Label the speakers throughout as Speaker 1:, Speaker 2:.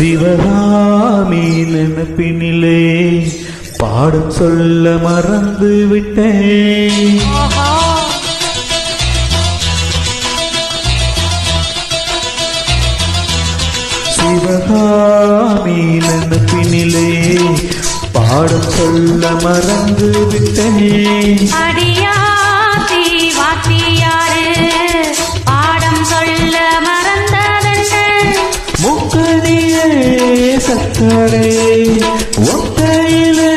Speaker 1: சிவகாமி நினைப்பினிலே பாடம் சொல்ல மறந்து விட்டேன். சிவகாமி நினைப்பினிலே பாடம் சொல்ல மறந்து விட்டேன்.
Speaker 2: அடியாத்தி வாத்தியாரு.
Speaker 1: சக்கரே ஒத்தையிலே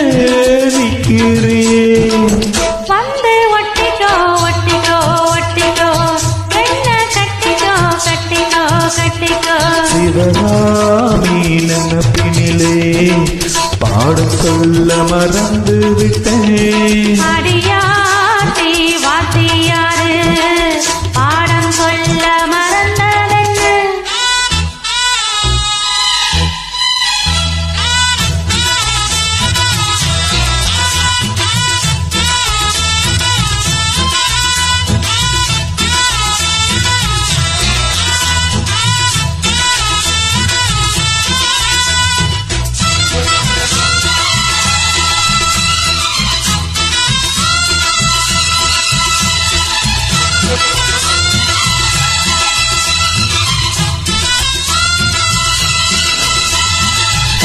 Speaker 1: நிற்கிறேன்.
Speaker 2: வந்து ஒட்டிக்கோ ஒட்டிக்கோ ஒட்டிக்கோ. என்ன கட்டிக்கோ கட்டிக்கோ கட்டிக்கோ.
Speaker 1: சிவகாமி நினைப்பினிலே பாடம் சொல்ல மறந்து விட்டேன்
Speaker 2: வாத்தியாரு பாடம்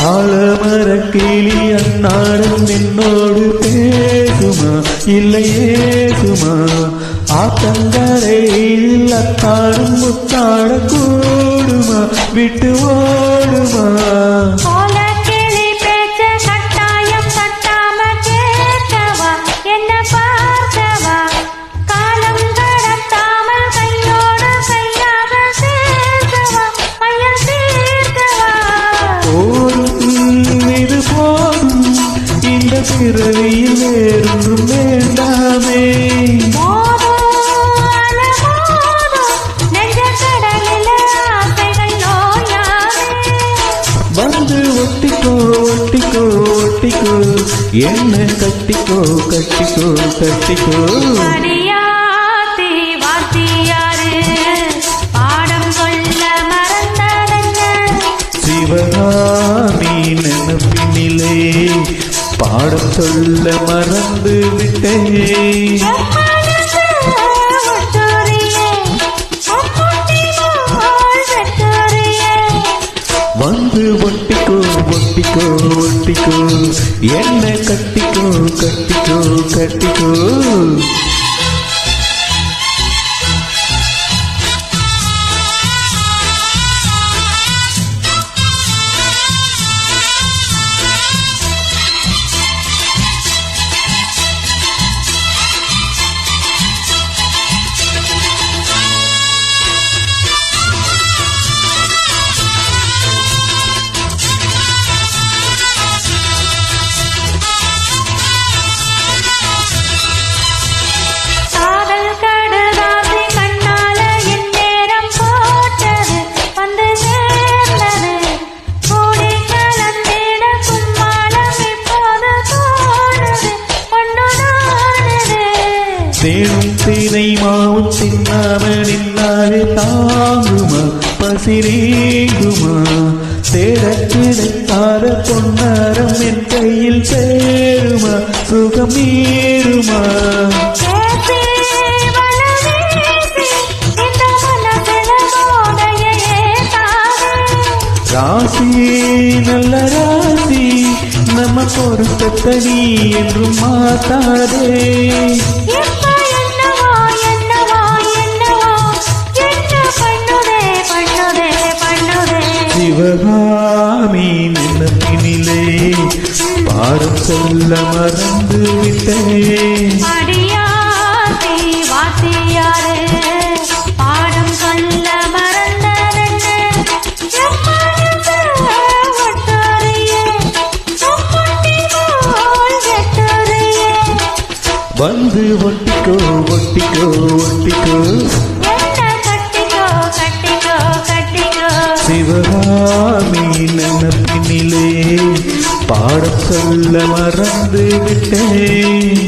Speaker 1: ஆலமர கிளி அன்னாடும் என்னோடு பேசுமா? இல்லையே சுமா. ஆத்தங்கரையில் அத்தாடும் முத்தாட கூடுமா? விட்டு ஓடுமா? இந்த பிறவியில் வேறொன்றும் வேண்டாமே. வந்து ஒட்டிக்கோ ஒட்டிக்கோ ஒட்டிக்கோ. என்ன கட்டிக்கோ கட்டிக்கோ கட்டிக்கோ. சிவகாமி நினைப்பினிலே பாடம் சொல்ல மறந்து விட்டேன். வந்து ஒட்டிக்கோ ஒட்டிக்கோ ஒட்டிக்கோ. என்ன கட்டிக்கோ கட்டிக்கோ கட்டிக்கோ. தேனும் தேனை மாவும் தின்னாமல் இல்லாது தாங்குமா? பசிரீங்குமா? தேட கிடைத்தார பொன்னாரம் என் கையில் சேருமா? சுகம் ஏறுமா?
Speaker 2: பேசி
Speaker 1: நல்ல ராசி. நம்ம பொருத்தத்தை நீ என்றும் மாத்தாதே. சிவகாமி நினைப்பினிலே பாடம் சொல்ல மறந்து விட்டேன். வந்து ஒட்டிக்கோ ஒட்டிக்கோ ஒட்டிக்கோ.
Speaker 2: என்ன
Speaker 1: பாட சொல்ல மறந்து விட்டேன்